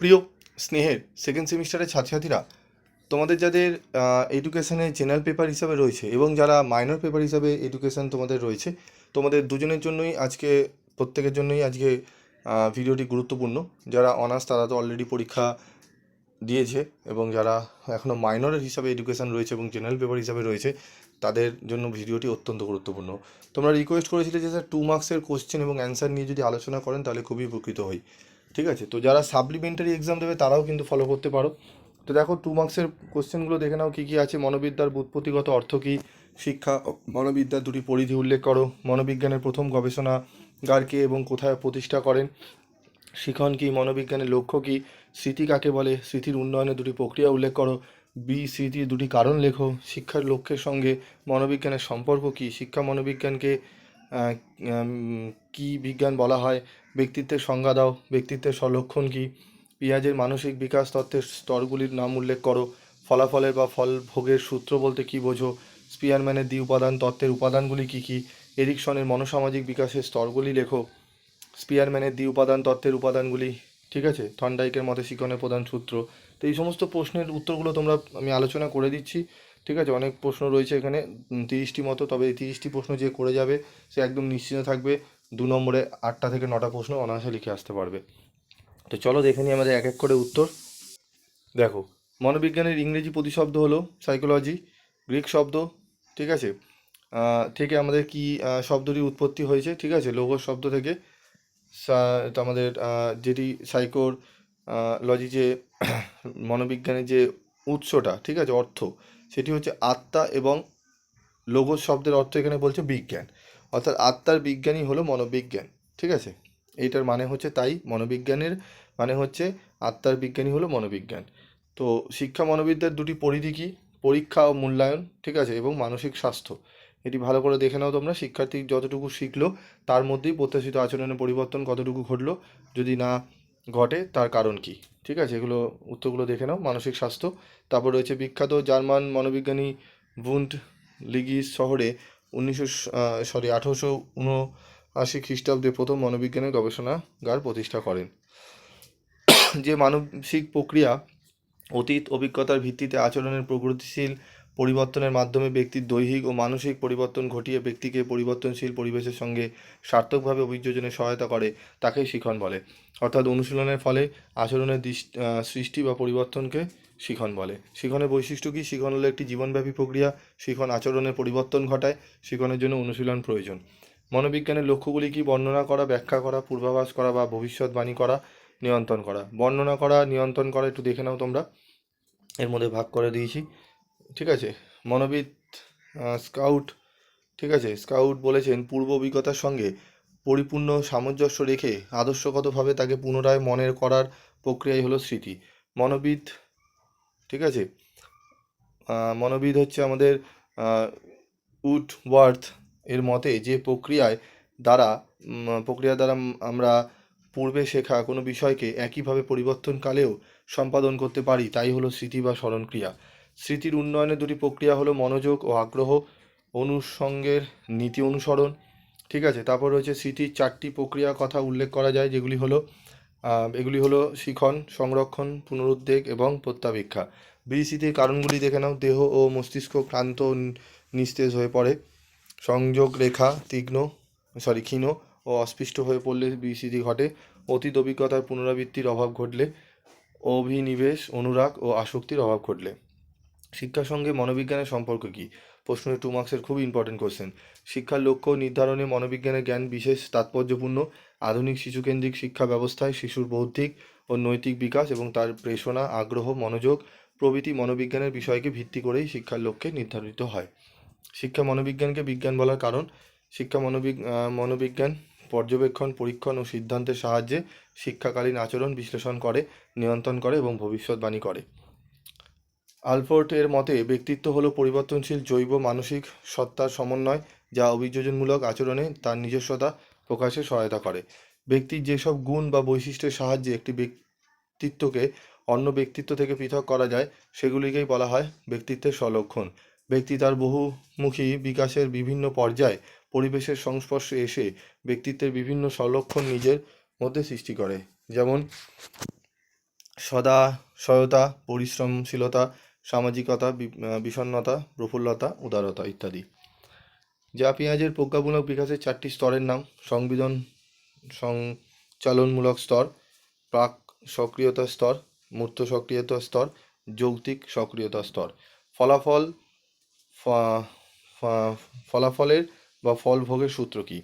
প্রিয় স্নেহের সেকেন্ড সেমিস্টারের ছাত্রছাত্রীরা, তোমাদের যাদের এডুকেশনে জেনারেল পেপার হিসাবে রয়েছে এবং যারা মাইনর পেপার হিসাবে এডুকেশন তোমাদের রয়েছে, তোমাদের দুজনের জন্যই আজকে, প্রত্যেকের জন্যই আজকে ভিডিওটি গুরুত্বপূর্ণ। যারা অনার্স তারা তো অলরেডি পরীক্ষা দিয়েছে এবং যারা এখনও মাইনরের হিসাবে এডুকেশন রয়েছে এবং জেনারেল পেপার হিসাবে রয়েছে, তাদের জন্য ভিডিওটি অত্যন্ত গুরুত্বপূর্ণ। তোমরা রিকোয়েস্ট করেছিলে যে স্যার টু মার্কসের কোশ্চেন এবং অ্যান্সার নিয়ে যদি আলোচনা করেন, তাহলে খুবই উপকৃত হই। ঠিক আছে? তো যারা সাপ্লিমেন্টারি এক্সাম দেবে তারাও কিন্তু ফলো করতে পারো। তো দেখো টু মার্কসের কোশ্চেনগুলো দেখে নাও, কী কী আছে? মনোবিদ্যার বুৎপত্তিগত অর্থ কী? শিক্ষা, মনোবিদ্যার দুটি পরিধি উল্লেখ করো। মনোবিজ্ঞানের প্রথম গবেষণা গবেষণাগারকে এবং কোথায় প্রতিষ্ঠা করেন? শিখন কী? মনোবিজ্ঞানের লক্ষ্য কী? স্মৃতি কাকে বলে? স্মৃতির উন্নয়নের দুটি প্রক্রিয়া উল্লেখ করো। বি, স্মৃতির দুটি কারণ লেখো। শিক্ষার লক্ষ্যের সঙ্গে মনোবিজ্ঞানের সম্পর্ক কী? শিক্ষা মনোবিজ্ঞানকে কী বিজ্ঞান বলা হয়? ব্যক্তিত্বের সংজ্ঞা দাও। ব্যক্তিত্বের সলক্ষণ কী? পেঁয়াজের মানসিক বিকাশ তত্ত্বের স্তরগুলির নাম উল্লেখ করো। ফলাফলের বা ফল ভোগের সূত্র বলতে কী বোঝো? স্পিয়ারম্যানের দ্বি উপাদান তত্ত্বের উপাদানগুলি কী কী? এরিকসনের মনোসামাজিক বিকাশের স্তরগুলি লেখো। স্পিয়ারম্যানের দ্বি উপাদান তত্ত্বের উপাদানগুলি, ঠিক আছে? থন্ডাইকের মতে শিকনের প্রধান সূত্র। তো এই সমস্ত প্রশ্নের উত্তরগুলো তোমরা, আমি আলোচনা করে দিচ্ছি। ঠিক আছে? অনেক প্রশ্ন রয়েছে এখানে। তিরিশটি মতো তবে এই তিরিশটি প্রশ্ন যে করে যাবে সে একদম নিশ্চিন্ত থাকবে। দু নম্বরে আটটা থেকে নটা প্রশ্ন অনায়াসে লিখে আসতে পারবে। তো চলো দেখে নিই আমাদের এক এক করে উত্তর। দেখো মনোবিজ্ঞানের ইংরেজি প্রতিশব্দ হলো সাইকোলজি গ্রিক শব্দ ঠিক আছে? থেকে আমাদের কি আহ, শব্দটির উৎপত্তি হয়েছে ঠিক আছে? লোগোস শব্দ থেকে। আমাদের যেটি সাইকোর লজি যে মনোবিজ্ঞানের যে উৎসটা ঠিক আছে? অর্থ। সেটি হচ্ছে আত্মা এবং লোগোস শব্দের অর্থ এখানে বলছে বিজ্ঞান। অর্থাৎ আত্মার বিজ্ঞানই হলো মনোবিজ্ঞান, ঠিক আছে? এইটার মানে হচ্ছে তাই, মনোবিজ্ঞানের মানে হচ্ছে আত্মার বিজ্ঞানই হলো মনোবিজ্ঞান। তো শিক্ষা মনোবিদ্যার দুটি পরিধি কী? পরীক্ষা ও মূল্যায়ন, ঠিক আছে? এবং মানসিক স্বাস্থ্য। এটি ভালো করে দেখে নাও তোমরা, শিক্ষার্থী যতটুকু শিখলো, তার মধ্যেই প্রত্যাশিত আচরণের পরিবর্তন কতটুকু ঘটলো, যদি না ঘটে, তার কারণ কি? ঠিক আছে, এগুলো উত্তরগুলো দেখে নাও, মানসিক স্বাস্থ্য। তারপর রয়েছে বিখ্যাত জার্মান মনোবিজ্ঞানী বুন্ড লিগিস শহরে উনিশশো সরি আঠারোশো উনআশি খ্রিস্টাব্দে প্রথম মনোবিজ্ঞানের গবেষণাগার প্রতিষ্ঠা করেন। যে মানসিক প্রক্রিয়া অতীত অভিজ্ঞতার ভিত্তিতে আচরণের প্রগতিশীল পরিবর্তনের মাধ্যমে ব্যক্তির দৈহিক ও মানসিক পরিবর্তন ঘটিয়ে ব্যক্তিকে পরিবর্তনশীল পরিবেশের সঙ্গে সার্থকভাবে অভিযোজনে সহায়তা করে, তাকেই শিখন বলে। অর্থাৎ অনুশীলনের ফলে আচরণের সৃষ্টি বা পরিবর্তনকে শিখন বলে। শিখনের বৈশিষ্ট্য কী? শিখন হলো একটি জীবনব্যাপী প্রক্রিয়া। শিখন আচরণের পরিবর্তন ঘটায়। শিখনের জন্য অনুশীলন প্রয়োজন। মনোবিজ্ঞানের লক্ষ্যগুলি কি? বর্ণনা করা, ব্যাখ্যা করা, পূর্বাভাস করা বা ভবিষ্যৎবাণী করা, নিয়ন্ত্রণ করা। বর্ণনা করা, নিয়ন্ত্রণ করা একটু দেখে নাও তোমরা। এর মধ্যে ভাগ করে দিয়েছি। ঠিক আছে? মনোবিদ স্কাউট, ঠিক আছে? স্কাউট বলেছেন, পূর্ব অভিজ্ঞতার সঙ্গে পরিপূর্ণ সামঞ্জস্য রেখে আদর্শগতভাবে তাকে পুনরায় মনের করার প্রক্রিয়াই হলো স্মৃতি। মনোবিদ, ঠিক আছে? মনোবিদ হচ্ছে আমাদের উড ওয়ার্থ এর মতে যে প্রক্রিয়ায় দ্বারা প্রক্রিয়া দ্বারা আমরা পূর্বে শেখা কোনো বিষয়কে একইভাবে পরিবর্তনকালেও সম্পাদন করতে পারি, তাই হলো স্মৃতি বা স্মরণক্রিয়া। স্মৃতির উন্নয়নের দুটি প্রক্রিয়া হলো মনোযোগ ও আগ্রহ, অনুষঙ্গের নীতি অনুসরণ, ঠিক আছে? তারপর রয়েছে স্মৃতির চারটি প্রক্রিয়া কথা উল্লেখ করা যায়, যেগুলি হলো এগুলি হলো শিখন, সংরক্ষণ, পুনরুদ্বেগ এবং প্রত্যাবেক্ষা বিস্মৃতির কারণগুলি দেখে নাও। দেহ ও মস্তিষ্ক ক্লান্ত নিস্তেজ হয়ে পড়ে। সংযোগ রেখা তীক্ষ্ণ, সরি, ক্ষীণ ও অস্পৃষ্ট হয়ে পড়লে বিস্মৃতি ঘটে। অতীত অভিজ্ঞতার পুনরাবৃত্তির অভাব ঘটলে অভিনিবেশ, অনুরাগ ও আসক্তির অভাব ঘটলে। শিক্ষার সঙ্গে মনোবিজ্ঞানের সম্পর্ক কী? প্রশ্নের টু মার্কসের খুব ইম্পর্টেন্ট কোশ্চেন শিক্ষার লক্ষ্য নির্ধারণে মনোবিজ্ঞানের জ্ঞান বিশেষ, তাৎপর্যপূর্ণ, আধুনিক শিশুকেন্দ্রিক শিক্ষা ব্যবস্থায় শিশুর বৌদ্ধিক ও নৈতিক বিকাশ এবং তার প্রেষণা, আগ্রহ, মনোযোগ প্রভৃতি মনোবিজ্ঞানের বিষয়কে ভিত্তি করেই শিক্ষার লক্ষ্যে নির্ধারিত হয়। শিক্ষা মনোবিজ্ঞানকে বিজ্ঞান বলার কারণ। শিক্ষা মনোবিগ মনোবিজ্ঞান পর্যবেক্ষণ, পরীক্ষণ ও সিদ্ধান্তের সাহায্যে শিক্ষাকালীন আচরণ বিশ্লেষণ করে, নিয়ন্ত্রণ করে এবং ভবিষ্যৎবাণী করে। আলফোর্ট এর মতে, ব্যক্তিত্ব হলো পরিবর্তনশীল জৈব মানসিক সত্তার সমন্বয় যা অভিযোজনমূলক আচরণে তার নিজস্বতা প্রকাশে সহায়তা করে। ব্যক্তির যেসব গুণ বা বৈশিষ্ট্যের সাহায্যে একটি ব্যক্তিত্বকে অন্য ব্যক্তিত্ব থেকে পৃথক করা যায়, সেগুলিকেই বলা হয় ব্যক্তিত্বের স্বলক্ষণ ব্যক্তি তার বহুমুখী বিকাশের বিভিন্ন পর্যায়ে পরিবেশের সংস্পর্শে এসে ব্যক্তিত্বের বিভিন্ন স্বলক্ষণ নিজের মধ্যে সৃষ্টি করে। যেমন সদা সহায়তা, পরিশ্রমশীলতা সামাজিকতা বি- আহ, বিষণ্ণতা প্রফুল্লতা উদারতা ইত্যাদি। যা পেঁয়াজের প্রজ্ঞামূলক বিকাশের চারটি স্তরের নাম। সংবেদন সঞ্চালনমূলক স্তর প্রাক সক্রিয়তা স্তর মূর্ত সক্রিয়তা স্তর যৌক্তিক সক্রিয়তা স্তর। ফলাফল ফলাফলের বা ফল ভোগের সূত্র কী?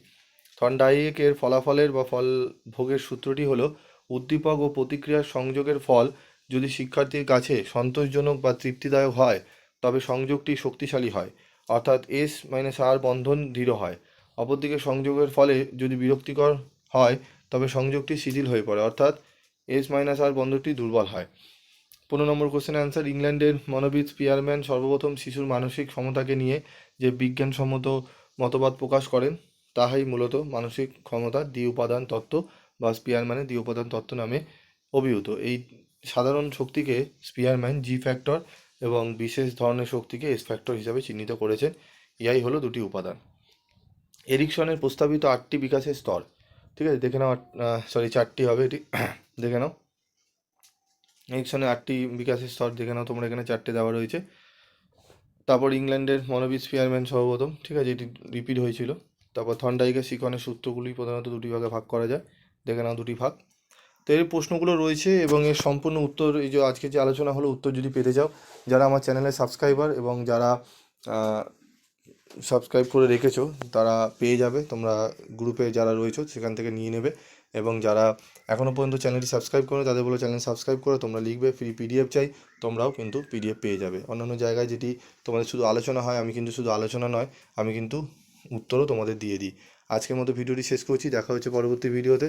থর্নডাইকের ফলাফলের বা ফল ভোগের সূত্রটি হলো উদ্দীপক ও প্রতিক্রিয়ার সংযোগের ফল যদি শিক্ষার্থীর কাছে সন্তোষজনক বা তৃপ্তিদায়ক হয়, তবে সংযোগটি শক্তিশালী হয়, অর্থাৎ এস মাইনাস আর বন্ধন দৃঢ় হয়। অপরদিকে সংযোগের ফলে যদি বিরক্তিকর হয়, তবে সংযোগটি শিথিল হয়ে পড়ে, অর্থাৎ এস মাইনাস আর বন্ধনটি দুর্বল হয়। পনেরো নম্বর কোশ্চেন অ্যান্সার ইংল্যান্ডের মনোবিদ স্পিয়ারম্যান সর্বপ্রথম শিশুর মানসিক ক্ষমতাকে নিয়ে যে বিজ্ঞানসম্মত মতবাদ প্রকাশ করেন, তাহাই মূলত মানসিক ক্ষমতার দ্বি উপাদান তত্ত্ব বা স্পিয়ারম্যানের দ্বি উপাদান তত্ত্ব নামে অভিহিত। এই সাধারণ শক্তিকে স্পিয়ারম্যান জি ফ্যাক্টর এবং বিশেষ ধরনের শক্তিকে এস ফ্যাক্টর হিসাবে চিহ্নিত করেছেন। ইহাই হলো দুটি উপাদান। এরিকসনের প্রস্তাবিত আটটি বিকাশের স্তর। ঠিক আছে, দেখে নাও সরি চারটি হবে এটি। দেখে নাও। এরিকসনের আটটি বিকাশের স্তর, দেখে নাও তোমরা এখানে চারটে দেওয়া রয়েছে। তারপর ইংল্যান্ডের মনোবিদ স্পিয়ারম্যান সর্বপ্রথম। ঠিক আছে, এটি রিপিট হয়েছিল। তারপর থন্ডাইকের শিকনের সূত্রগুলি প্রধানত দুটি ভাগে ভাগ করা যায়। দেখে নাও দুটি ভাগ। তো এর প্রশ্নগুলো রয়েছে এবং এর সম্পূর্ণ উত্তর, এই যে আজকে যে আলোচনা হলো, উত্তর যদি পেতে চাও, যারা আমার চ্যানেলে সাবস্ক্রাইবার এবং যারা সাবস্ক্রাইব করে রেখেছো, তারা পেয়ে যাবে। তোমরা গ্রুপে যারা রয়েছো, সেখান থেকে নিয়ে নেবে এবং যারা এখনও পর্যন্ত চ্যানেলটি সাবস্ক্রাইব করে তাদের বলে চ্যানেল সাবস্ক্রাইব করে, তোমরা লিখবে ফ্রি পিডিএফ চাই, তোমরাও কিন্তু পিডিএফ পেয়ে যাবে। অন্যান্য জায়গায় যেটি তোমাদের শুধু আলোচনা হয়, আমি কিন্তু শুধু আলোচনা নয়, আমি কিন্তু উত্তরও তোমাদের দিয়ে দিই। আজকের মতো ভিডিওটি শেষ করছি, দেখা হচ্ছে পরবর্তী ভিডিওতে।